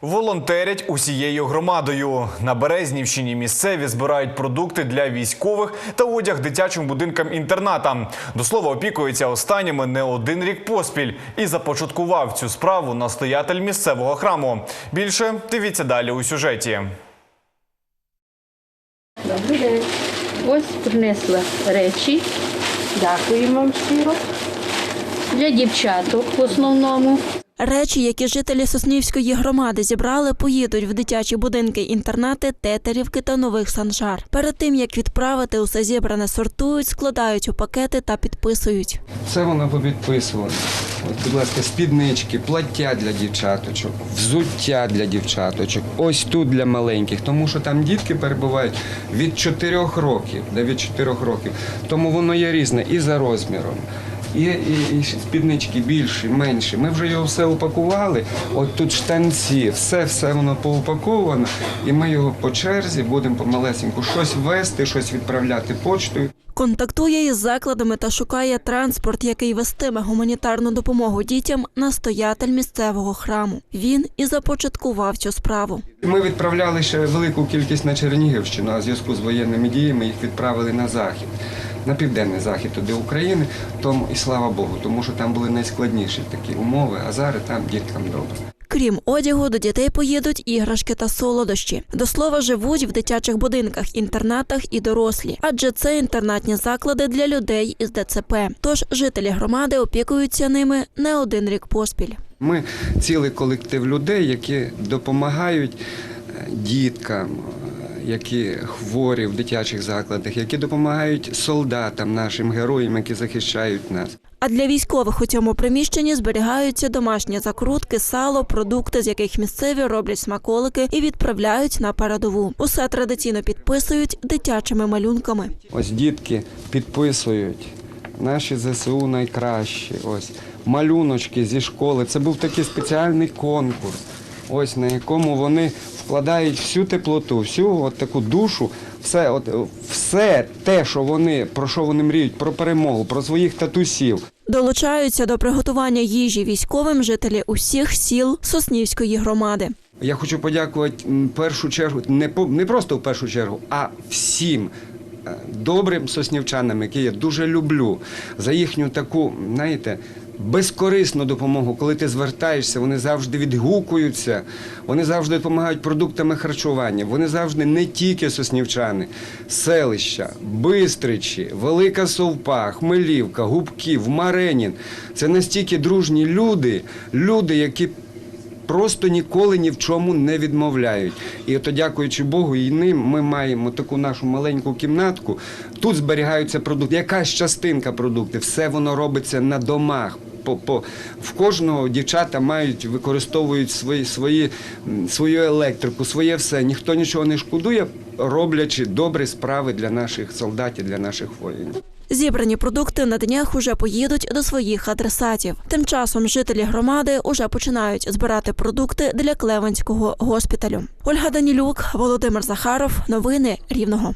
Волонтерять усією громадою. На Березнівщині місцеві збирають продукти для військових та одяг дитячим будинкам-інтернатам. До слова, опікується останніми не один рік поспіль і започаткував цю справу настоятель місцевого храму. Більше дивіться далі у сюжеті. Добрий день. Ось принесла речі. Дякуємо вам щиро. Для дівчаток в основному. Речі, які жителі Соснівської громади зібрали, поїдуть в дитячі будинки, інтернати, тетерівки та нових санжар. Перед тим як відправити усе зібране, сортують, складають у пакети та підписують. Це воно попідписувано. От, будь ласка, спіднички, плаття для дівчаточок, взуття для дівчаточок, ось тут для маленьких, тому що там дітки перебувають від 4 років, да, від 4 років. Тому воно є різне і за розміром. І, і, і спіднички більші, менші. Ми вже його все упакували. От тут штанці, все, все воно поупаковано. І ми його по черзі будемо помалесеньку щось вести, щось відправляти почтою. Контактує із закладами та шукає транспорт, який вестиме гуманітарну допомогу дітям, настоятель місцевого храму. Він і започаткував цю справу. Ми відправляли ще велику кількість на Чернігівщину, а в зв'язку з воєнними діями їх відправили на захід, на південний захід туди України. Тому і слава Богу, тому що там були найскладніші такі умови, а зараз там діткам добре. Крім одягу, до дітей поїдуть іграшки та солодощі. До слова, живуть в дитячих будинках, інтернатах і дорослі, адже це інтернатні заклади для людей із ДЦП. Тож жителі громади опікуються ними не один рік поспіль. Ми цілий колектив людей, які допомагають е, діткам, які хворі в дитячих закладах, які допомагають солдатам, нашим героям, які захищають нас. А для військових у цьому приміщенні зберігаються домашні закрутки, сало, продукти, з яких місцеві роблять смаколики і відправляють на передову. Усе традиційно підписують дитячими малюнками. Ось дітки підписують. Наші ЗСУ найкращі. Ось малюночки зі школи. Це був такий спеціальний конкурс, ось на якому вони вкладають всю теплоту, всю от таку душу, все, от, все те, що вони, про що вони мріють, про перемогу, про своїх татусів. Долучаються до приготування їжі військовим жителі усіх сіл Соснівської громади. Я хочу подякувати в першу чергу, не по не просто в першу чергу, а всім е, добрим соснівчанам, які я дуже люблю, за їхню таку, знаєте. Безкорисну допомогу, коли ти звертаєшся, вони завжди відгукуються, вони завжди допомагають продуктами харчування. Вони завжди не тільки соснівчани, селища, Бистричі, Велика Совпа, Хмелівка, Губків, Маренін. Це настільки дружні люди, люди, які просто ніколи ні в чому не відмовляють. І ото, дякуючи Богу, і ним ми маємо таку нашу маленьку кімнатку. Тут зберігаються продукти, якась частинка продуктів, все воно робиться на домах. По, по, в кожного дівчата мають, використовують свої, свої, свою електрику, своє все. Ніхто нічого не шкодує, роблячи добрі справи для наших солдатів, для наших воїнів. Зібрані продукти на днях уже поїдуть до своїх адресатів. Тим часом жителі громади уже починають збирати продукти для Клеванського госпіталю. Ольга Данілюк, Володимир Захаров. Новини Рівного.